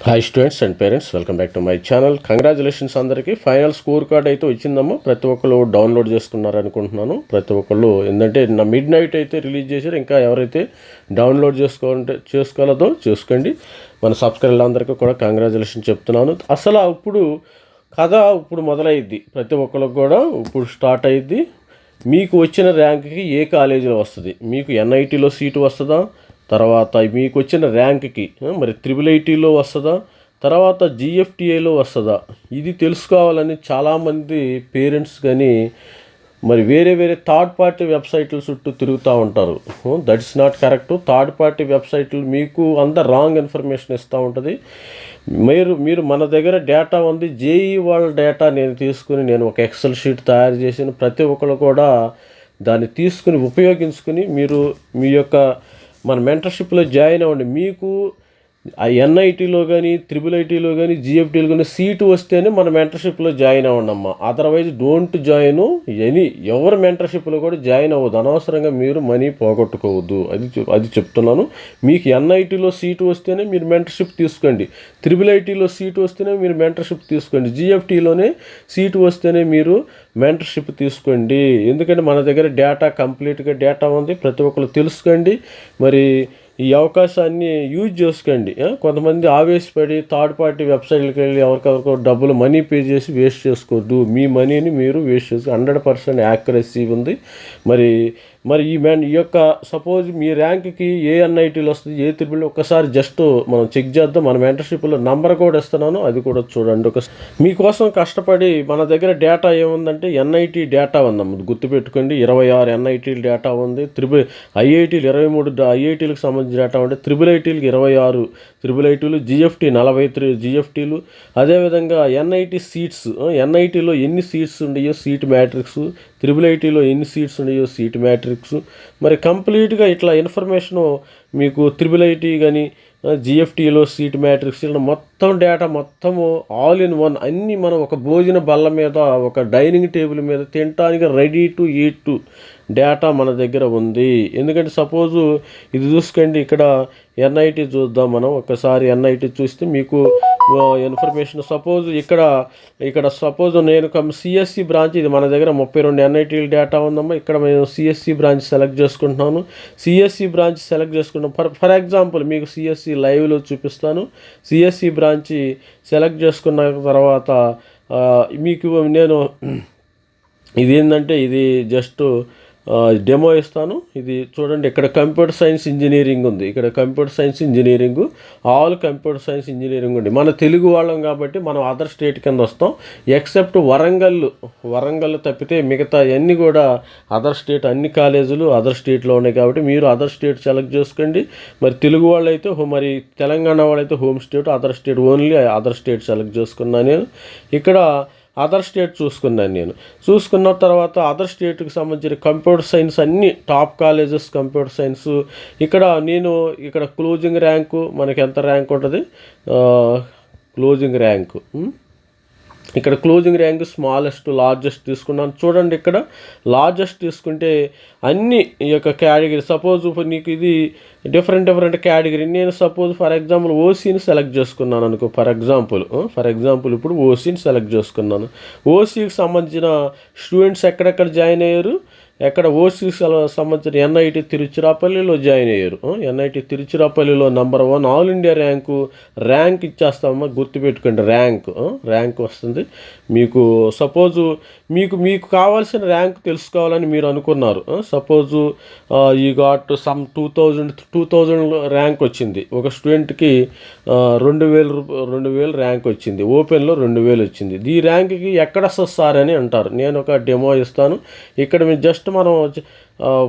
Hi students and parents welcome back to my channel congratulations అందరికీ. Final score card అయితే వచ్చిందమ్మా. ప్రతి ఒక్కరు డౌన్లోడ్ చేసుకున్నారు అనుకుంటున్నాను. ప్రతి ఒక్కళ్ళు ఏంటంటే నా మిడ్ నైట్ అయితే రిలీజ్ చేశారు. ఇంకా ఎవరైతే డౌన్లోడ్ చేసుకోవాలంటే చేసుకోలేదో చేసుకోండి. మన సబ్స్క్రైబర్లందరికీ కూడా కంగ్రాచులేషన్ చెప్తున్నాను. అసలు అప్పుడు కథ ఇప్పుడు మొదలైద్ది. ప్రతి ఒక్కరికి కూడా ఇప్పుడు స్టార్ట్ అయ్యిద్ది మీకు వచ్చిన ర్యాంక్కి ఏ కాలేజీలో వస్తుంది? మీకు ఎన్ఐటీలో సీటు వస్తుందా? తర్వాత మీకు వచ్చిన ర్యాంక్కి మరి త్రిబుల్ ఐటీలో వస్తుందా? తర్వాత జిఎఫ్టిఐలో వస్తుందా? ఇది తెలుసుకోవాలని చాలామంది పేరెంట్స్ కానీ మరి వేరే వేరే థర్డ్ పార్టీ వెబ్సైట్ల చుట్టూ తిరుగుతూ ఉంటారు. That is not correct. Third party వెబ్సైట్లు మీకు అంత రాంగ్ ఇన్ఫర్మేషన్ ఇస్తూ ఉంటుంది. మీరు మీరు మన దగ్గర డేటా ఉంది. జేఈ వాళ్ళ డేటా నేను తీసుకుని నేను ఒక ఎక్సెల్ షీట్ తయారు చేసిన ప్రతి ఒక్కరు కూడా దాన్ని తీసుకుని ఉపయోగించుకుని మీరు మీ యొక్క మన మెంటర్షిప్లో జాయిన్ అవ్వండి. మీకు ఆ ఎన్ఐటీలో కానీ త్రిబుల్ ఐటీలో కానీ జిఎఫ్టీలో కానీ సీటు వస్తేనే మన మెంటర్షిప్లో జాయిన్ అవ్వండమ్మ. అదర్వైజ్ డోంట్ జాయిన్ ఎనీ ఎవరి మెంటర్షిప్లో కూడా జాయిన్ అవ్వద్దు. అనవసరంగా మీరు మనీ పోగొట్టుకోవద్దు. అది అది చెప్తున్నాను. మీకు ఎన్ఐటీలో సీటు వస్తేనే మీరు మెంటర్షిప్ తీసుకోండి. త్రిబుల్ ఐటీలో సీటు వస్తేనే మీరు మెంటర్షిప్ తీసుకోండి. జిఎఫ్టీలోనే సీటు వస్తేనే మీరు మెంటర్షిప్ తీసుకోండి. ఎందుకంటే మన దగ్గర డేటా కంప్లీట్గా డేటా ఉంది. ప్రతి ఒక్కరు తెలుసుకోండి. మరి ఈ అవకాశాన్ని యూజ్ చేసుకోండి. కొంతమంది ఆవేశపడి థర్డ్ పార్టీ వెబ్సైట్లకి వెళ్ళి ఎవరికెవరికో డబ్బులు మనీ పే చేసి వేస్ట్ చేసుకోవద్దు. మీ మనీని మీరు వేస్ట్ చేసుకో హండ్రెడ్ పర్సెంట్ యాక్యురసీ ఉంది. మరి మరి ఈ మ్యాన్ ఈ యొక్క సపోజ్ మీ ర్యాంక్కి ఏ ఎన్ఐటీలు వస్తుంది ఏ త్రిబుల్ ఒక్కసారి జస్ట్ మనం చెక్ చేద్దాం. మన మెంటర్షిప్లో నంబర్ కూడా ఇస్తున్నాను అది కూడా చూడండి ఒక మీకోసం కష్టపడి మన దగ్గర డేటా ఏముందంటే ఎన్ఐటీ డేటా ఉందమ్మ. గుర్తుపెట్టుకోండి. ఇరవై ఆరు ఎన్ఐటీల డేటా ఉంది. త్రిబుల్ ఐఐటీలు ఇరవై మూడు ఐఐటీలకు సంబంధించిన డేటా ఉంటే త్రిబుల్ ఐటీలకు ఇరవై ఆరు త్రిబుల్ ఐటీలు జిఎఫ్టీ నలభై త్రీ జిఎఫ్టీలు. అదేవిధంగా ఎన్ఐటీ సీట్స్ ఎన్ఐటీలో ఎన్ని సీట్స్ ఉన్నాయో సీట్ మ్యాట్రిక్స్ త్రిబుల్ ఐటీలో ఎన్ని సీట్స్ ఉన్నాయో సీట్ మ్యాట్రిక్స్ మరి కంప్లీట్గా ఇట్లా ఇన్ఫర్మేషను మీకు త్రిబుల్ ఐటీ కానీ జిఎఫ్టీలో సీట్ మ్యాట్రిక్స్ ఇలా మొత్తం డేటా మొత్తము ఆల్ ఇన్ వన్ అన్నీ మనం ఒక భోజన బల్ల మీద ఒక డైనింగ్ టేబుల్ మీద తినటానికి ready to eat to data మన దగ్గర ఉంది. ఎందుకంటే సపోజు ఇది చూసుకోండి ఇక్కడ ఎన్ఐటి చూద్దాం మనం. ఒకసారి ఎన్ఐటి చూస్తే మీకు ఇన్ఫర్మేషన్ సపోజ్ ఇక్కడ ఇక్కడ సపోజ్ నేను సిఎస్సి బ్రాంచ్ ఇది మన దగ్గర ముప్పై రెండు ఎన్ఐటీల డేటా ఉందమ్మా. ఇక్కడ మేము సిఎస్సి బ్రాంచ్ సెలెక్ట్ చేసుకుంటున్నాను. సిఎస్సి బ్రాంచ్ సెలెక్ట్ చేసుకుంటాం ఫర్ ఫర్ ఎగ్జాంపుల్ మీకు సిఎస్సి లైవ్లో చూపిస్తాను. సిఎస్సి బ్రాంచ్ సెలెక్ట్ చేసుకున్న తర్వాత మీకు నేను ఇది ఏంటంటే ఇది జస్ట్ డెమో ఇస్తాను. ఇది చూడండి ఇక్కడ కంప్యూటర్ సైన్స్ ఇంజనీరింగ్ ఉంది. ఇక్కడ computer science engineering all computer science engineering ఉంది. మన తెలుగు వాళ్ళం కాబట్టి మనం అదర్ స్టేట్ కింద వస్తాం. ఎక్సెప్ట్ వరంగల్ వరంగల్ తప్పితే మిగతా అన్నీ కూడా అదర్ స్టేట్ అన్ని కాలేజీలు అదర్ స్టేట్లో ఉన్నాయి కాబట్టి మీరు అదర్ స్టేట్ సెలెక్ట్ చేసుకోండి. మరి తెలుగు వాళ్ళైతే అయితే మరి తెలంగాణ వాళ్ళైతే home state other state only other state select చేసుకున్నాను నేను. ఇక్కడ అదర్ స్టేట్ చూసుకున్నాను నేను. చూసుకున్న తర్వాత అదర్ స్టేట్కి సంబంధించిన కంప్యూటర్ సైన్స్ అన్ని టాప్ కాలేజెస్ కంప్యూటర్ సైన్స్ ఇక్కడ నేను ఇక్కడ క్లోజింగ్ ర్యాంకు మనకి ఎంత ర్యాంక్ ఉంటుంది? క్లోజింగ్ ర్యాంకు ఇక్కడ క్లోజింగ్ ర్యాంక్ స్మాలెస్ట్ లార్జెస్ట్ తీసుకున్నాను. చూడండి ఇక్కడ లార్జెస్ట్ తీసుకుంటే అన్ని ఈ యొక్క కేటగిరీ సపోజ్ నీకు ఇది డిఫరెంట్ డిఫరెంట్ కేటగిరీ నేను సపోజ్ ఫర్ ఎగ్జాంపుల్ ఓసీని సెలెక్ట్ చేసుకున్నాను అనుకో. ఫర్ ఎగ్జాంపుల్ ఫర్ ఎగ్జాంపుల్ ఇప్పుడు ఓసీని సెలెక్ట్ చేసుకున్నాను. ఓసీకి సంబంధించిన స్టూడెంట్స్ ఎక్కడెక్కడ జాయిన్ అయ్యారు? ఎక్కడ ఓసీకి సంబంధించిన ఎన్ఐటి తిరుచిరాపల్లిలో జాయిన్ అయ్యారు. NIT తిరుచిరాపల్లిలో number one all India rank rank ఇచ్చేస్తామమ్మా గుర్తుపెట్టుకోండి ర్యాంక్. ర్యాంక్ వస్తుంది. మీకు సపోజు మీకు మీకు కావాల్సిన ర్యాంక్ తెలుసుకోవాలని మీరు అనుకున్నారు. సపోజు ఈ got some two thousand two thousand rank వచ్చింది. ఒక స్టూడెంట్కి రెండు వేలు రెండు వేలు ర్యాంక్ వచ్చింది. ఓపెన్లో రెండు వేలు వచ్చింది. ఈ ర్యాంక్కి ఎక్కడ సార్ అని అంటారు. నేను ఒక డెమో ఇస్తాను. ఇక్కడ మీరు జస్ట్ మనం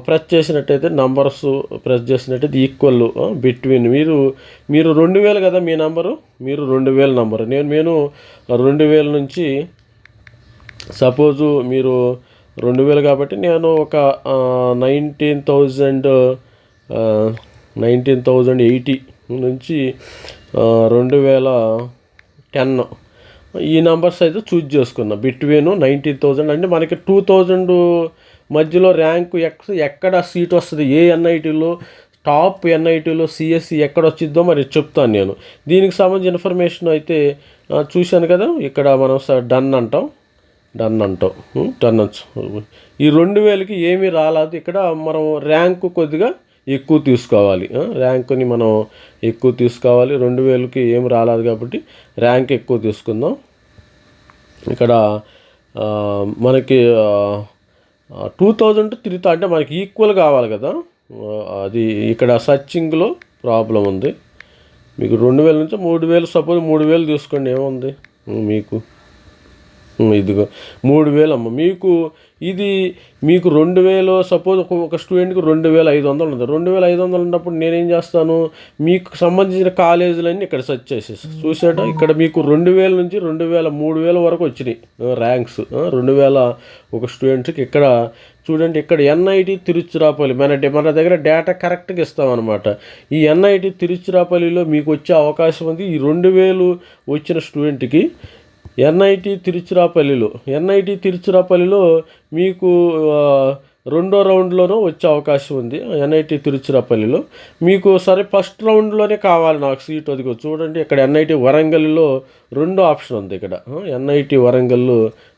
ప్రెస్ చేసినట్టయితే నంబర్స్ ప్రెస్ చేసినట్టయితే ఈక్వల్ బిట్వీన్ మీరు మీరు రెండు వేలు కదా మీ నంబరు మీరు రెండు వేల నంబరు నేను నేను రెండు వేల నుంచి సపోజు మీరు రెండు వేలు కాబట్టి నేను ఒక nineteen thousand nineteen thousand eighty నుంచి రెండు వేల టెన్ ఈ నంబర్స్ అయితే చూజ్ చేసుకున్నా. బిట్వీన్ నైన్టీన్ థౌజండ్ అంటే మనకి టూ థౌజండ్ మధ్యలో ర్యాంకు ఎక్ ఎక్కడ సీట్ వస్తుంది? ఏ ఎన్ఐటీలో? టాప్ ఎన్ఐటీలో సిఎస్సి ఎక్కడ వచ్చిద్దో మరి చెప్తాను నేను. దీనికి సంబంధించిన ఇన్ఫర్మేషన్ అయితే చూశాను కదా ఇక్కడ మనం స- డన్ అంటాం. డన్ అంటాం. డన్ ఈ రెండు వేలకి ఏమీ రాలేదు. ఇక్కడ మనం ర్యాంకు కొద్దిగా ఎక్కువ తీసుకోవాలి. ర్యాంకుని మనం ఎక్కువ తీసుకోవాలి. రెండు వేలకి ఏమి రాలేదు కాబట్టి ర్యాంక్ ఎక్కువ తీసుకుందాం. ఇక్కడ మనకి టూ థౌజండ్ త్రీ అంటే మనకి ఈక్వల్ కావాలి కదా. అది ఇక్కడ సర్చింగ్లో ప్రాబ్లం ఉంది. మీకు రెండు వేల నుంచి మూడు వేలు సపోజ్ మూడు వేలు తీసుకోండి ఏముంది? మీకు ఇదిగో. మూడు వేలు అమ్మ మీకు ఇది మీకు రెండు వేలు సపోజ్ ఒక స్టూడెంట్కి రెండు వేల ఐదు వందలు ఉంది రెండు వేల ఐదు వందలు ఉన్నప్పుడు నేనేం చేస్తాను? మీకు సంబంధించిన కాలేజీలన్నీ ఇక్కడ సెర్చ్ చేసేసి చూసాట ఇక్కడ మీకు రెండు వేల నుంచి రెండు వేల మూడు వేల వరకు వచ్చినాయి ర్యాంక్స్. రెండు వేల ఒక స్టూడెంట్కి ఇక్కడ చూడండి ఇక్కడ ఎన్ఐటి తిరుచిరాపల్లి మన మన దగ్గర డేటా కరెక్ట్గా ఇస్తామన్నమాట. ఈ ఎన్ఐటి తిరుచిరాపల్లిలో మీకు వచ్చే అవకాశం ఉంది. ఈ రెండు వేలు వచ్చిన స్టూడెంట్కి ఎన్ఐటి తిరుచిరాపల్లిలో ఎన్ఐటి తిరుచిరాపల్లిలో మీకు రెండో రౌండ్లోనూ వచ్చే అవకాశం ఉంది ఎన్ఐటి తిరుచిరాపల్లిలో. మీకు సరే ఫస్ట్ రౌండ్లోనే కావాలి నాకు సీట్ అదిగో చూడండి ఇక్కడ ఎన్ఐటి వరంగల్లో రెండో ఆప్షన్ ఉంది ఇక్కడ. ఎన్ఐటి వరంగల్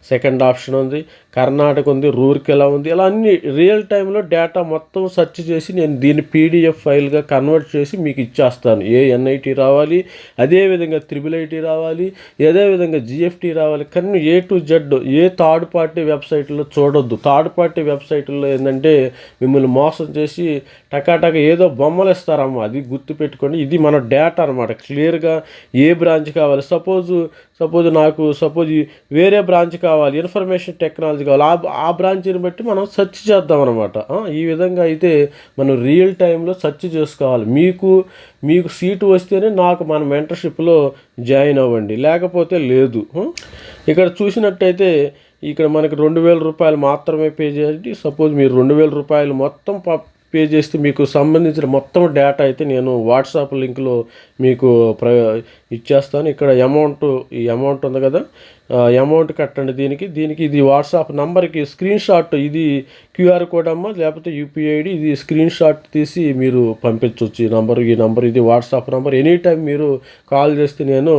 సెకండ్ ఆప్షన్ ఉంది. కర్ణాటక ఉంది రూర్కెలా ఉంది? ఇలా అన్ని రియల్ టైంలో డేటా మొత్తం సెర్చ్ చేసి నేను దీన్ని పీడిఎఫ్ ఫైల్గా కన్వర్ట్ చేసి మీకు ఇచ్చేస్తాను. ఏ ఎన్ఐటి రావాలి అదేవిధంగా త్రిబుల్ ఐటీ రావాలి అదేవిధంగా జిఎఫ్టీ రావాలి. కానీ A to Z a third party వెబ్సైట్లో చూడొద్దు. థర్డ్ పార్టీ వెబ్సైట్లో ఏంటంటే మిమ్మల్ని మోసం చేసి టకాటక ఏదో బొమ్మలు ఇస్తారమ్మా అది గుర్తుపెట్టుకోండి ఇది మన డేటా అనమాట క్లియర్గా ఏ బ్రాంచ్ కావాలి? సపోజ్ సపోజ్ నాకు సపోజ్ వేరే బ్రాంచ్ కావాలి ఇన్ఫర్మేషన్ టెక్నాలజీ కావాలి. ఆ ఆ బ్రాంచ్ని బట్టి మనం సెర్చ్ చేద్దాం అనమాట ఈ విధంగా అయితే మనం రియల్ టైంలో సెర్చ్ చేసుకోవాలి. మీకు మీకు సీటు వస్తేనే నాకు మన మెంటర్షిప్లో జాయిన్ అవ్వండి. లేకపోతే లేదు. ఇక్కడ చూసినట్టయితే ఇక్కడ మనకి రెండు వేల రూపాయలు మాత్రమే పే చేయండి. సపోజ్ మీరు రెండు వేల రూపాయలు మొత్తం పే చేస్తే మీకు సంబంధించిన మొత్తం డేటా అయితే నేను వాట్సాప్ లింక్లో మీకు ప్ర ఇచ్చేస్తాను. ఇక్కడ అమౌంట్ ఈ అమౌంట్ ఉంది కదా అమౌంట్ కట్టండి దీనికి. దీనికి ఇది వాట్సాప్ నంబర్కి స్క్రీన్ షాట్ ఇది క్యూఆర్ కోడ్ అమ్మ లేకపోతే యూపీఐ ఐడి ఇది స్క్రీన్ షాట్ తీసి మీరు పంపించవచ్చు ఈ నంబర్ ఈ నంబర్ ఇది WhatsApp number. Any time call call చేస్తే నేను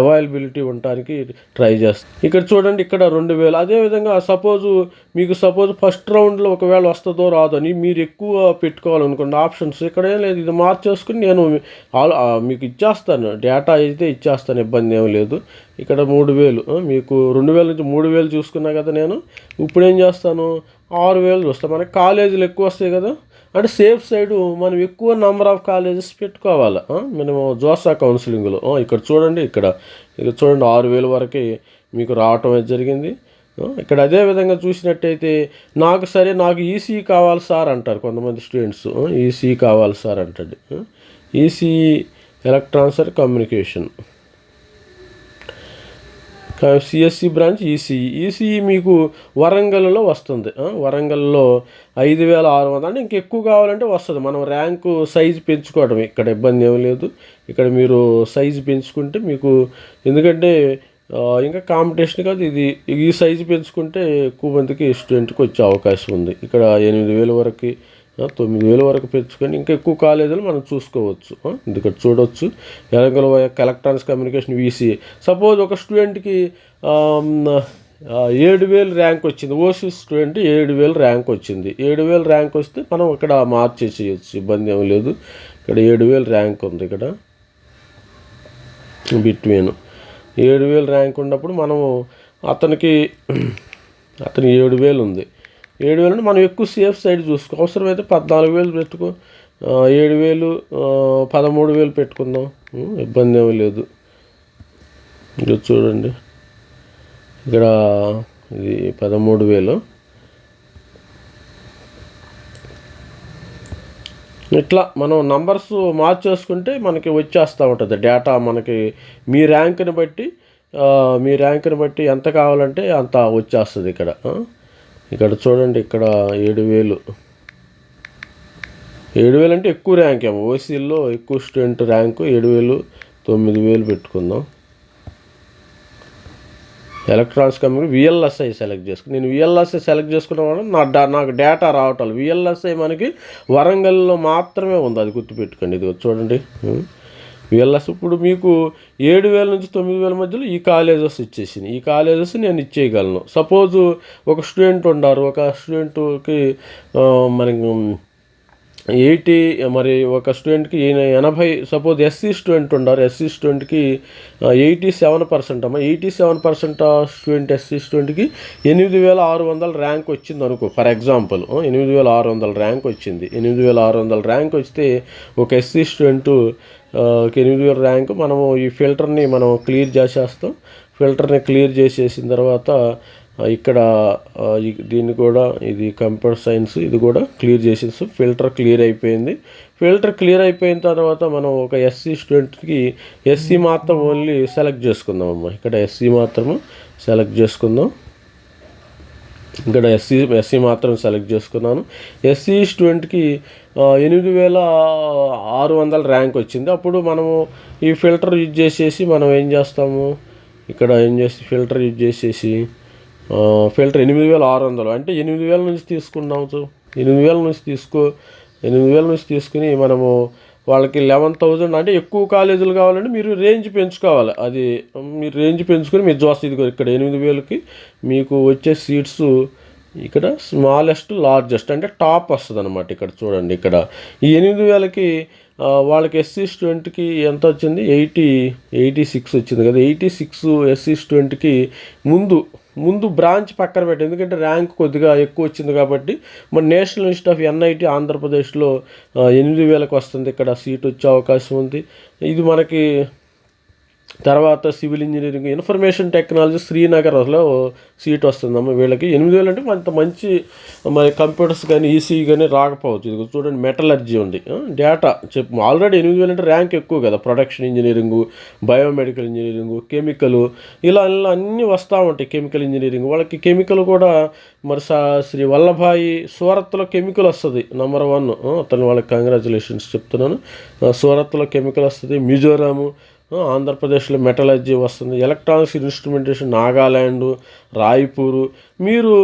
అవైలబిలిటీ ఉండటానికి ట్రై చేస్తాను ఇక్కడ చూడండి ఇక్కడ రెండు వేలు. అదేవిధంగా సపోజు మీకు సపోజ్ ఫస్ట్ రౌండ్లో ఒకవేళ వస్తుందో రాదో అని మీరు ఎక్కువ పెట్టుకోవాలనుకోండి ఆప్షన్స్ ఇక్కడ ఏం లేదు ఇది మార్చేసుకుని నేను మీకు మీకు ఇచ్చేస్తాను. డేటా అయితే ఇచ్చేస్తాను. ఇబ్బంది ఏం లేదు. ఇక్కడ మూడు వేలు. మీకు రెండు వేల నుంచి మూడు వేలు చూసుకున్నా కదా నేను. ఇప్పుడు ఏం చేస్తాను? ఆరు వేలు చూస్తాను మనకి కాలేజీలు ఎక్కువ వస్తాయి కదా. అంటే సేఫ్ సైడ్ మనం ఎక్కువ నెంబర్ ఆఫ్ కాలేజెస్ పెట్టుకోవాలి. మేము మనము జోసా కౌన్సిలింగ్లో ఇక్కడ చూడండి. ఇక్కడ ఇక్కడ చూడండి. ఆరు వేల వరకు మీకు రావటం జరిగింది. ఇక్కడ అదే విధంగా చూసినట్టయితే నాకు సరే నాకు ఈసీ కావాలి సార్ అంటారు కొంతమంది స్టూడెంట్స్ ఈసీ కావాలి సార్ అంటాడు. EC electronics and communication CSE branch ECE ECE మీకు వరంగల్లో వస్తుంది. వరంగల్లో ఐదు వేల ఆరు వందలు అంటే ఇంకెక్కువ కావాలంటే వస్తుంది. మనం ర్యాంకు సైజు పెంచుకోవడం ఇక్కడ ఇబ్బంది ఏమీ లేదు. ఇక్కడ మీరు సైజు పెంచుకుంటే మీకు ఎందుకంటే ఇంకా కాంపిటీషన్ కాదు. ఇది ఈ సైజు పెంచుకుంటే ఎక్కువ మందికి స్టూడెంట్కి వచ్చే అవకాశం ఉంది. ఇక్కడ ఎనిమిది వేల వరకు తొమ్మిది వేల వరకు పెంచుకొని ఇంకా ఎక్కువ కాలేజీలు మనం చూసుకోవచ్చు. ఇక్కడ చూడవచ్చు ఎలగల ఎలక్ట్రానిక్స్ కమ్యూనికేషన్ వీసీ. సపోజ్ ఒక స్టూడెంట్కి ఏడు వేలు ర్యాంక్ వచ్చింది. ఓసీ స్టూడెంట్ ఏడు వేలు ర్యాంక్ వచ్చింది. ఏడు వేలు ర్యాంక్ వస్తే మనం ఇక్కడ మార్చేసేయచ్చు ఇబ్బంది ఏమి లేదు. ఇక్కడ ఏడు వేలు ర్యాంక్ ఉంది ఇక్కడ. బిట్వీన్. ఏడు వేలు ర్యాంక్ ఉన్నప్పుడు మనము అతనికి అతనికి ఏడు వేలు ఉంది. ఏడు వేలు అంటే మనం ఎక్కువ సేఫ్ సైడ్ చూసుకో. అవసరమైతే పద్నాలుగు వేలు పెట్టుకో. ఏడు వేలు పదమూడు వేలు పెట్టుకుందాం. ఇబ్బంది ఏమీ లేదు. ఇది చూడండి. ఇక్కడ ఇది పదమూడు వేలు. ఇట్లా మనం నంబర్స్ మార్చేసుకుంటే మనకి వచ్చేస్తూ ఉంటుంది. డేటా మనకి మీ ర్యాంక్ని బట్టి మీ ర్యాంక్ని బట్టి ఎంత కావాలంటే అంత వచ్చేస్తుంది ఇక్కడ. ఇక్కడ చూడండి ఇక్కడ ఏడు వేలు. ఏడు వేలు అంటే ఎక్కువ ర్యాంక్ ఏమో. ఓసీల్లో ఎక్కువ స్టూడెంట్ ర్యాంకు ఏడు వేలు తొమ్మిది వేలు పెట్టుకుందాం. ఎలక్ట్రానిక్స్ కంపెనీ విఎల్ఎస్ఐ సెలెక్ట్ చేసుకుని నేను విఎల్ఎస్ఐ సెలెక్ట్ చేసుకున్న వల్ల నా డా నాకు డేటా రావటాలు విఎల్ఎస్ఐ మనకి వరంగల్లో మాత్రమే ఉంది. అది గుర్తుపెట్టుకోండి. ఇది చూడండి. వీళ్ళ ఇప్పుడు మీకు ఏడు వేల నుంచి తొమ్మిది వేల మధ్యలో ఈ కాలేజెస్ ఇచ్చేసింది ఈ కాలేజెస్ నేను ఇచ్చేయగలను. సపోజు ఒక స్టూడెంట్ ఉన్నారు ఒక స్టూడెంట్కి మనకి ఎయిటీ మరి ఒక స్టూడెంట్కి ఎనభై సపోజ్ ఎస్సీ స్టూడెంట్ ఉన్నారు ఎస్సీ స్టూడెంట్కి ఎయిటీ సెవెన్ పర్సెంట్ అమ్మ eighty seven percent student SC స్టూడెంట్కి ఎనిమిది వేల ఆరు వందల ర్యాంక్ వచ్చింది అనుకో ఫర్ ఎగ్జాంపుల్ ఎనిమిది వేల ఆరు వందల ర్యాంక్ వచ్చింది. ఎనిమిది వేల ఆరు వందల ర్యాంక్ వస్తే ఒక ఎస్సీ స్టూడెంట్ ఎనిమిది వేల ర్యాంకు మనము ఈ ఫిల్టర్ని మనం క్లియర్ చేసేస్తాం. ఫిల్టర్ని క్లియర్ చేసేసిన తర్వాత ఇక్కడ దీన్ని కూడా ఇది కంప్యూటర్ సైన్స్ ఇది కూడా క్లియర్ చేసేసి ఫిల్టర్ క్లియర్ అయిపోయింది. ఫిల్టర్ క్లియర్ అయిపోయిన తర్వాత మనం ఒక ఎస్సీ స్టూడెంట్కి ఎస్సీ మాత్రం ఓన్లీ సెలెక్ట్ చేసుకుందాం అమ్మ. ఇక్కడ ఎస్సీ మాత్రము సెలెక్ట్ చేసుకుందాం. ఇక్కడ ఎస్సీ ఎస్సీ మాత్రం సెలెక్ట్ చేసుకున్నాను. ఎస్సీ స్టూడెంట్కి ఎనిమిది వేల ఆరు వందల ర్యాంక్ వచ్చింది. అప్పుడు మనము ఈ ఫిల్టర్ యూజ్ చేసేసి మనం ఏం చేస్తాము? ఇక్కడ ఏం చేసి ఫిల్టర్ యూజ్ చేసేసి ఫిల్టర్ ఎనిమిది వేల ఆరు వందలు. అంటే ఎనిమిది వేల నుంచి తీసుకున్నాము ఎనిమిది వేల నుంచి తీసుకో ఎనిమిది వేల నుంచి తీసుకుని మనము వాళ్ళకి లెవెన్ థౌజండ్ అంటే ఎక్కువ కాలేజీలు కావాలంటే మీరు రేంజ్ పెంచుకోవాలి. అది మీరు రేంజ్ పెంచుకొని మీరు చూస్తే ఇదిగో ఇక్కడ ఎనిమిది వేలకి మీకు వచ్చే సీట్స్ ఇక్కడ స్మాలెస్ట్ లార్జెస్ట్ అంటే టాప్ వస్తుంది అనమాట ఇక్కడ చూడండి ఇక్కడ. ఈ ఎనిమిది వేలకి వాళ్ళకి ఎస్సీ స్టూడెంట్కి ఎంత వచ్చింది? ఎయిటీ ఎయిటీ సిక్స్ వచ్చింది కదా. ఎయిటీ సిక్స్ ఎస్సీ స్టూడెంట్కి ముందు ముందు బ్రాంచ్ పక్కన పెట్టి. ఎందుకంటే ర్యాంక్ కొద్దిగా ఎక్కువ వచ్చింది కాబట్టి మన నేషనల్ ఇన్స్టిట్యూట్ ఆఫ్ ఎన్ఐటి ఆంధ్రప్రదేశ్లో ఎనిమిది వేలకు వస్తుంది. ఇక్కడ సీట్ వచ్చే అవకాశం ఉంది. ఇది మనకి తర్వాత సివిల్ ఇంజనీరింగ్ ఇన్ఫర్మేషన్ టెక్నాలజీ శ్రీనగర్లో సీట్ వస్తుందమ్మ. వీళ్ళకి ఎనిమిది వేలు అంటే అంత మంచి మరి కంప్యూటర్స్ కానీ ఈసీ కానీ రాకపోవచ్చు. ఇది చూడండి మెటలర్జీ ఉంది. డేటా చెప్పు ఆల్రెడీ ఎనిమిది వేలు అంటే ర్యాంక్ ఎక్కువ కదా. Production engineering biomedical engineering chemical ఇలా ఇలా అన్నీ వస్తూ ఉంటాయి కెమికల్ ఇంజనీరింగ్. వాళ్ళకి కెమికల్ కూడా మరి సా శ్రీ వల్లభాయి సూరత్లో కెమికల్ వస్తుంది నెంబర్ వన్ అతను వాళ్ళకి కంగ్రాచులేషన్స్ చెప్తున్నాను. సూరత్లో కెమికల్ వస్తుంది మిజోరాము ఆంధ్రప్రదేశ్లో మెటలర్జీ వస్తుంది ఎలక్ట్రానిక్స్ ఇన్స్ట్రుమెంటేషన్ నాగాల్యాండ్ రాయ్పూరు. మీరు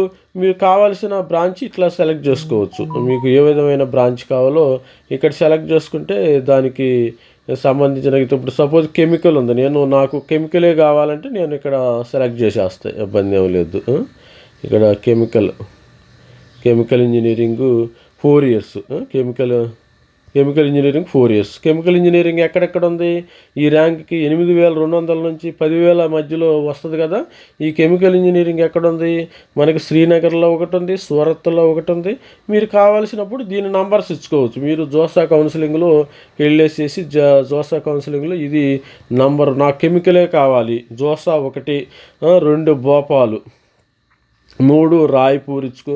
మీరు కావాల్సిన బ్రాంచ్ ఇట్లా సెలెక్ట్ చేసుకోవచ్చు. మీకు ఏ విధమైన బ్రాంచ్ కావాలో ఇక్కడ సెలెక్ట్ చేసుకుంటే దానికి సంబంధించిన ఇప్పుడు సపోజ్ కెమికల్ ఉంది. నేను నాకు కెమికలే కావాలంటే నేను ఇక్కడ సెలెక్ట్ చేసేస్తాను ఇబ్బంది ఏం లేదు. ఇక్కడ chemical chemical engineering four years. Chemical chemical engineering four years. Chemical engineering ఎక్కడెక్కడ ఉంది ఈ ర్యాంక్కి ఎనిమిది వేల రెండు వందల నుంచి పదివేల మధ్యలో వస్తుంది కదా. ఈ కెమికల్ ఇంజనీరింగ్ ఎక్కడ ఉంది మనకి శ్రీనగర్లో ఒకటి ఉంది సూరత్లో ఒకటి ఉంది మీరు కావాల్సినప్పుడు దీని నంబర్స్ ఇచ్చుకోవచ్చు. మీరు జోసా కౌన్సిలింగ్లో వెళ్ళేసేసి జా జోసా కౌన్సిలింగ్లో ఇది నంబర్. నా కెమికలే కావాలి. జోసా ఒకటి రెండు భోపాలు మూడు రాయ్పూర్ ఇచ్చుకో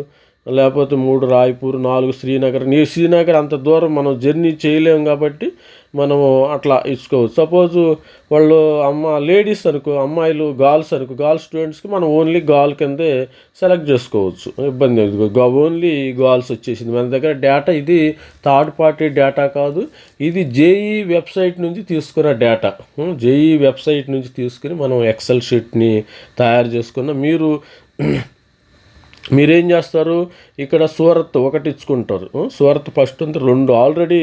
లేకపోతే మూడు రాయ్పూర్ నాలుగు శ్రీనగర్. నీ శ్రీనగర్ అంత దూరం మనం జర్నీ చేయలేము కాబట్టి మనము అట్లా ఇచ్చుకోవచ్చు. సపోజు వాళ్ళు అమ్మ లేడీస్ అనుకో అమ్మాయిలు గర్ల్స్ అనుకో గర్ల్స్ స్టూడెంట్స్కి మనం ఓన్లీ గాల్ కిందే సెలెక్ట్ చేసుకోవచ్చు. ఇబ్బంది ఓన్లీ గాల్స్ వచ్చేసింది. మన దగ్గర డేటా ఇది థర్డ్ పార్టీ డేటా కాదు. ఇది జేఈ వెబ్సైట్ నుంచి తీసుకున్న డేటా. జేఈ వెబ్సైట్ నుంచి తీసుకుని మనం ఎక్సెల్ షీట్ని తయారు చేసుకున్న మీరు మీరేం చేస్తారు? ఇక్కడ సూరత్ ఒకటి ఇచ్చుకుంటారు సూరత్ ఫస్ట్ ఉంది రెండు. ఆల్రెడీ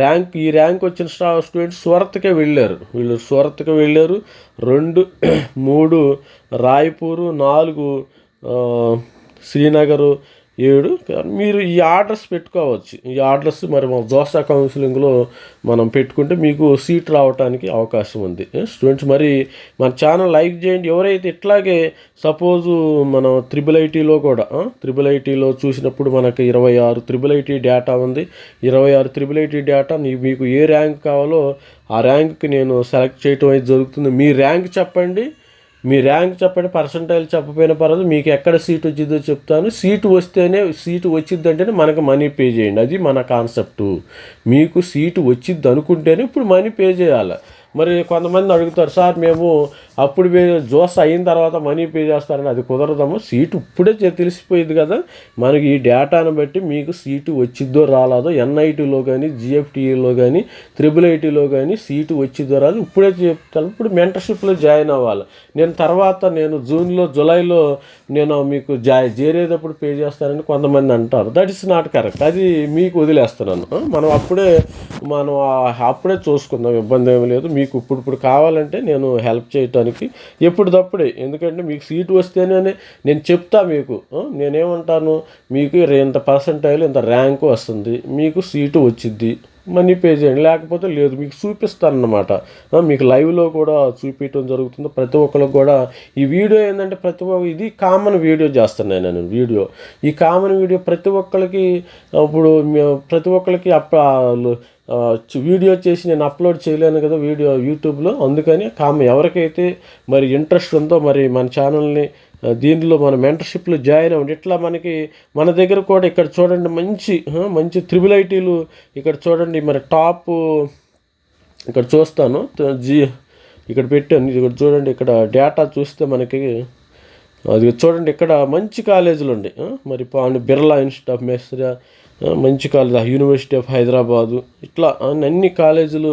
ర్యాంక్ ఈ ర్యాంక్ వచ్చిన స్టూడెంట్స్ సూరత్కే వెళ్ళారు. వీళ్ళు సూరత్కే వెళ్ళారు. రెండు మూడు రాయపూరు నాలుగు శ్రీనగరు ఏడు మీరు ఈ ఆర్డర్స్ పెట్టుకోవచ్చు. ఈ ఆర్డర్స్ మరి మా జోసా కౌన్సిలింగ్లో మనం పెట్టుకుంటే మీకు సీట్ రావడానికి అవకాశం ఉంది. స్టూడెంట్స్ మరి మన ఛానల్ లైక్ చేయండి. ఎవరైతే ఇట్లాగే సపోజు మనం త్రిబుల్ ఐటీలో కూడా త్రిబుల్ ఐటీలో చూసినప్పుడు మనకి ఇరవై ఆరు త్రిబుల్ ఐటీ డేటా ఉంది. ఇరవై ఆరు త్రిబుల్ ఐటీ డేటా నీ- మీకు ఏ ర్యాంక్ కావాలో ఆ ర్యాంక్కి నేను సెలెక్ట్ చేయటం అయితే జరుగుతుంది. మీ ర్యాంక్ చెప్పండి. మీ ర్యాంక్ చెప్పండి పర్సంటైల్ చెప్పపోయిన పర్వాలేదు మీకు ఎక్కడ సీట్ వచ్చిందో చెప్తాను. సీటు వస్తేనే సీటు వచ్చిందంటేనే మనకు మనీ పే చేయండి. అది మన కాన్సెప్టు. మీకు సీటు వచ్చింది అనుకుంటేనే ఇప్పుడు మనీ పే చేయాలి. మరి కొంతమంది అడుగుతారు సార్ మేము అప్పుడు జోస్ అయిన తర్వాత మనీ పే చేస్తారని అది కుదరదమ్మా సీటు ఇప్పుడే తెలిసిపోయింది కదా. మనకి ఈ డేటాను బట్టి మీకు సీటు వచ్చిద్దో రాలేదో ఎన్ఐటీలో కానీ జిఎఫ్టీలో కానీ త్రిబుల్ ఐటీలో కానీ సీటు వచ్చిద్దో రాదు ఇప్పుడే చెప్తాను. ఇప్పుడు మెంటర్షిప్లో జాయిన్ అవ్వాలి. నేను తర్వాత నేను జూన్లో జూలైలో నేను మీకు జా చేరేటప్పుడు పే చేస్తానని కొంతమంది అంటారు. That is not correct. అది మీకు వదిలేస్తున్నాను. మనం అప్పుడే మనం అప్పుడే చూసుకుందాం. ఇబ్బంది ఏమీ లేదు. మీకు మీకు ఇప్పుడు ఇప్పుడు కావాలంటే నేను హెల్ప్ చేయటానికి ఎప్పటిదప్పుడే. ఎందుకంటే మీకు సీటు వస్తేనే నేను చెప్తా మీకు. నేనేమంటాను? మీకు ఇంత పర్సంటైల్ ఇంత ర్యాంకు వస్తుంది? మీకు సీటు వచ్చిద్ది. మనీ పే చేయండి. లేకపోతే లేదు మీకు చూపిస్తాను అనమాట మీకు లైవ్లో కూడా చూపించడం జరుగుతుంది. ప్రతి ఒక్కరికి కూడా ఈ వీడియో ఏంటంటే ప్రతి ఒక్క ఇది కామన్ వీడియో చేస్తాను నేను వీడియో. ఈ కామన్ వీడియో ప్రతి ఒక్కరికి ఇప్పుడు ప్రతి ఒక్కరికి అప్ వీడియో చేసి నేను అప్లోడ్ చేయలేను కదా వీడియో యూట్యూబ్లో. అందుకని కామ ఎవరికైతే మరి ఇంట్రెస్ట్ ఉందో మరి మన ఛానల్ని దీనిలో మన మెంటర్షిప్లో జాయిన్ అవ్వండి. ఇట్లా మనకి మన దగ్గర కూడా ఇక్కడ చూడండి మంచి మంచి త్రిబుల్ ఐటీలు ఇక్కడ చూడండి. మరి టాప్ ఇక్కడ చూస్తాను. జి జీ ఇక్కడ పెట్టాను. ఇది ఇక్కడ చూడండి ఇక్కడ డేటా చూస్తే మనకి అది చూడండి ఇక్కడ మంచి కాలేజీలు ఉన్నాయి. మరి పాండి బిర్లా ఇన్స్టిట్యూట్ ఆఫ్ మేస్త్రి మంచి కాలేజ్ యూనివర్సిటీ ఆఫ్ హైదరాబాదు ఇట్లా అన్ని కాలేజీలు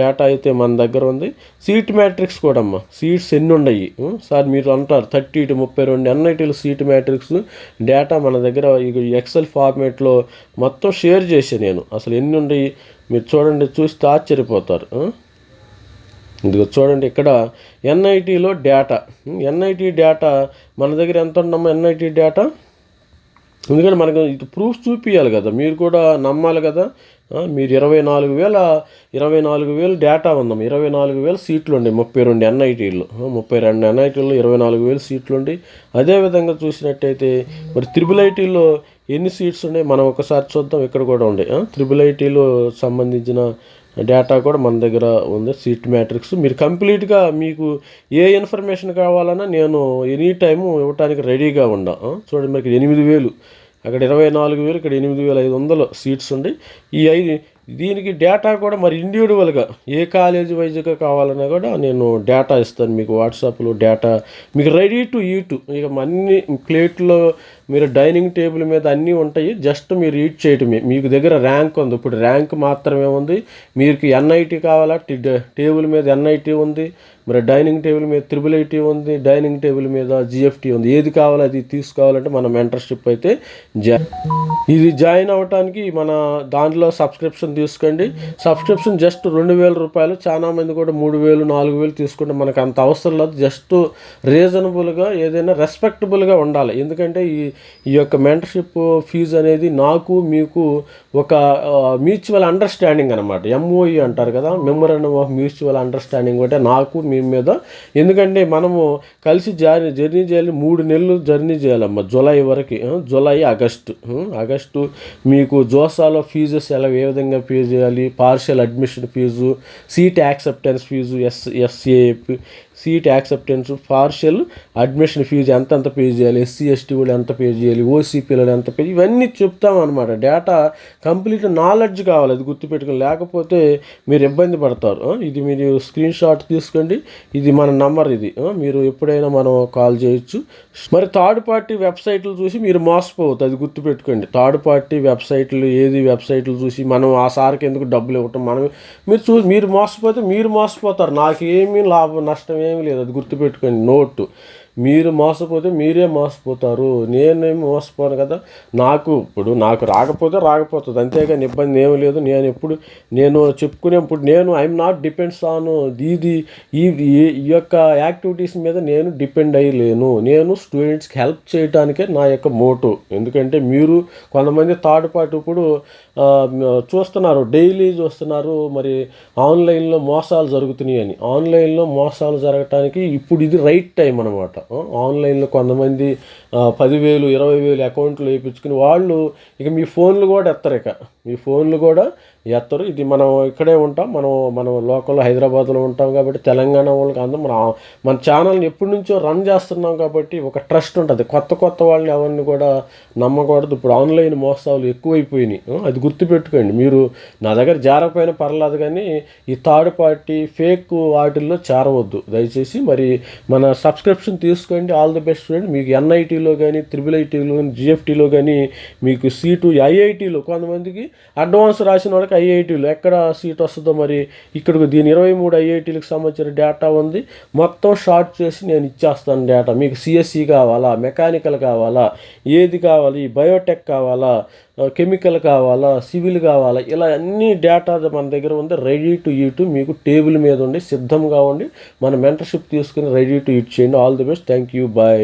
డేటా అయితే మన దగ్గర ఉంది. సీట్ మ్యాట్రిక్స్ కూడా అమ్మ సీట్స్ ఎన్ని ఉన్నాయి సార్ మీరు అంటారు థర్టీ టు ముప్పై రెండు ఎన్ఐటీలు సీట్ మ్యాట్రిక్స్ డేటా మన దగ్గర ఎక్సెల్ ఫార్మేట్లో మొత్తం షేర్ చేశాను నేను. అసలు ఎన్ని ఉన్నాయి మీరు చూడండి చూస్తే ఆశ్చర్యపోతారు. ఇదిగో చూడండి ఇక్కడ ఎన్ఐటీలో డేటా ఎన్ఐటీ డేటా మన దగ్గర ఎంత ఉండమ్మా ఎన్ఐటీ డేటా ఎందుకంటే మనకు ఇటు ప్రూఫ్ చూపించాలి కదా. మీరు కూడా నమ్మాలి కదా. మీరు ఇరవై నాలుగు వేల ఇరవై నాలుగు వేలు డేటా ఉందాం ఇరవై నాలుగు వేల సీట్లు ఉండి ముప్పై రెండు ఎన్ఐటీలు ముప్పై రెండు ఎన్ఐటీల్లో ఇరవై నాలుగు వేలు సీట్లు ఉండి. అదేవిధంగా చూసినట్టయితే మరి త్రిబుల్ ఐటీలో ఎన్ని సీట్స్ ఉన్నాయి మనం ఒకసారి చూద్దాం. ఇక్కడ కూడా ఉండే. త్రిబుల్ ఐటీలో సంబంధించిన డేటా కూడా మన దగ్గర ఉంది సీట్ మ్యాట్రిక్స్. మీరు కంప్లీట్గా మీకు ఏ ఇన్ఫర్మేషన్ కావాలన్నా నేను ఎనీ టైము ఇవ్వడానికి రెడీగా ఉన్నా ఆ, చూడండి మనకి ఎనిమిది వేలు. అక్కడ ఇరవై నాలుగు వేలు ఇక్కడ ఎనిమిది వేల ఐదు వందలు సీట్స్ ఉండి ఈ ఐదు దీనికి డేటా కూడా మరి ఇండివిజువల్గా ఏ కాలేజీ వైజ్గా కావాలన్నా కూడా నేను డేటా ఇస్తాను మీకు వాట్సాప్లో డేటా మీకు రెడీ టు ఈట్ ఇక అన్ని ప్లేట్లో మీరు డైనింగ్ టేబుల్ మీద అన్నీ ఉంటాయి. జస్ట్ మీరు ఈట్ చేయటమే. మీకు దగ్గర ర్యాంక్ ఉంది. ఇప్పుడు ర్యాంక్ మాత్రమే ఉంది. మీకు ఎన్ఐటి కావాలా? టేబుల్ మీద ఎన్ఐటి ఉంది. మరి డైనింగ్ టేబుల్ మీద త్రిబుల్ ఐటీ ఉంది డైనింగ్ టేబుల్ మీద జిఎఫ్టీ ఉంది. ఏది కావాలో అది తీసుకోవాలంటే మన మెంటర్షిప్ అయితే జా ఇది జాయిన్ అవ్వటానికి మన దాంట్లో సబ్స్క్రిప్షన్ తీసుకోండి. సబ్స్క్రిప్షన్ జస్ట్ రెండు వేల రూపాయలు. చాలా మంది కూడా మూడు వేలు నాలుగు వేలు తీసుకుంటే మనకు అంత అవసరం లేదు. జస్ట్ రీజనబుల్గా ఏదైనా రెస్పెక్టబుల్గా ఉండాలి. ఎందుకంటే ఈ ఈ యొక్క మెంటర్షిప్ ఫీజు అనేది నాకు మీకు ఒక మ్యూచువల్ అండర్స్టాండింగ్ అనమాట ఎంఓఈ అంటారు కదా మెమోరండం ఆఫ్ మ్యూచువల్ అండర్స్టాండింగ్ అంటే నాకు మీ మీద. ఎందుకంటే మనము కలిసి జర్నీ జర్నీ చేయాలి మూడు నెలలు జర్నీ చేయాలమ్మా జూలై వరకు జులై ఆగస్టు ఆగస్టు మీకు జోసాలో ఫీజెస్ ఎలా ఏ విధంగా పే చేయాలి partial admission fee seat acceptance fee S SA seat acceptance partial admission fee ఎంత ఎంత పే చేయాలి ఎస్సీ ఎస్టీ వాళ్ళు ఎంత పే చేయాలి ఓసీ పిల్లలు ఎంత పే ఇవన్నీ చెప్తాం డేటా కంప్లీట్ నాలెడ్జ్ కావాలి అది గుర్తుపెట్టుకుని. లేకపోతే మీరు ఇబ్బంది పడతారు. ఇది మీరు స్క్రీన్ షాట్ తీసుకోండి. ఇది మన నంబర్ ఇది. మీరు ఎప్పుడైనా మనం కాల్ చేయొచ్చు. మరి థర్డ్ పార్టీ వెబ్సైట్లు చూసి మీరు మోసపోవద్దు అది గుర్తుపెట్టుకోండి. థర్డ్ పార్టీ వెబ్సైట్లు ఏది వెబ్సైట్లు చూసి మనం ఆ సార్కి ఎందుకు డబ్బులు ఇవ్వటం? మనం మీరు చూ మీరు మోసపోతే మీరు మోసపోతారు. నాకు ఏమీ లాభం నష్టం ఏమీ లేదు. అది గుర్తుపెట్టుకోండి. నోటు. మీరు మోసపోతే మీరే మోసపోతారు. నేనేమి మోసపోను కదా? నాకు ఇప్పుడు నాకు రాకపోతే రాకపోతుంది. అంతేగాని ఇబ్బంది ఏమీ లేదు. నేను ఎప్పుడు నేను చెప్పుకునేప్పుడు నేను ఐఎమ్ నాట్ డిపెండ్స్ ఆన్ ఇది ఈ ఈ- యొక్క యాక్టివిటీస్ మీద నేను డిపెండ్ అయ్యలేను. నేను స్టూడెంట్స్కి హెల్ప్ చేయడానికే నా యొక్క మోటో. ఎందుకంటే మీరు కొంతమంది థర్డ్ పార్టీ ఇప్పుడు చూస్తున్నారు డైలీ చూస్తున్నారు మరి ఆన్లైన్లో మోసాలు జరుగుతున్నాయి అని. ఆన్లైన్లో మోసాలు జరగటానికి ఇప్పుడు ఇది రైట్ టైం అనమాట ఆన్లైన్లో కొంతమంది పదివేలు ఇరవై వేలు అకౌంట్లు వేయించుకుని వాళ్ళు ఇక మీ ఫోన్లు కూడా ఎత్తరు ఇక. మీ ఫోన్లు కూడా ఎత్తరు. ఇది మనం ఇక్కడే ఉంటాం. మనం మనం లోకల్ హైదరాబాద్లో ఉంటాం కాబట్టి తెలంగాణ వాళ్ళకి అందరం మన మన ఛానల్ని ఎప్పటి నుంచో రన్ చేస్తున్నాం కాబట్టి ఒక ట్రస్ట్ ఉంటుంది. కొత్త కొత్త వాళ్ళని ఎవరిని కూడా నమ్మకూడదు. ఇప్పుడు ఆన్లైన్ మోసాలు ఎక్కువైపోయినాయి. అది గుర్తుపెట్టుకోండి. మీరు నా దగ్గర జారకపోయినా పర్లేదు కానీ ఈ థర్డ్ పార్టీ ఫేక్ వాటిల్లో చేరవద్దు. దయచేసి మరి మన సబ్స్క్రిప్షన్ తీసుకోండి. ఆల్ ది బెస్ట్ స్టూడెంట్ మీకు ఐఐటీలో కానీ త్రిబుల్ ఐటీలో కానీ జిఎఫ్టీలో కానీ మీకు సీటు ఐఐటీలో కొంతమందికి అడ్వాన్స్ రాసిన వాళ్ళకి ఐఐటీలో ఎక్కడ సీట్ వస్తుందో మరి ఇక్కడ దీని ఇరవై మూడు ఐఐటీలకు సంబంధించిన డేటా ఉంది. మొత్తం షార్ట్ చేసి నేను ఇచ్చేస్తాను డేటా. మీకు సిఎస్సి కావాలా మెకానికల్ కావాలా ఏది కావాలి బయోటెక్ కావాలా కెమికల్ కావాలా సివిల్ కావాలా ఇలా అన్ని డేటా మన దగ్గర ఉంది. రెడీ టు ఈట్ మీకు టేబుల్ మీద ఉండి సిద్ధంగా ఉండి మన మెంటర్షిప్ తీసుకుని రెడీ టు ఈట్ చేయండి. All the best. Thank you bye.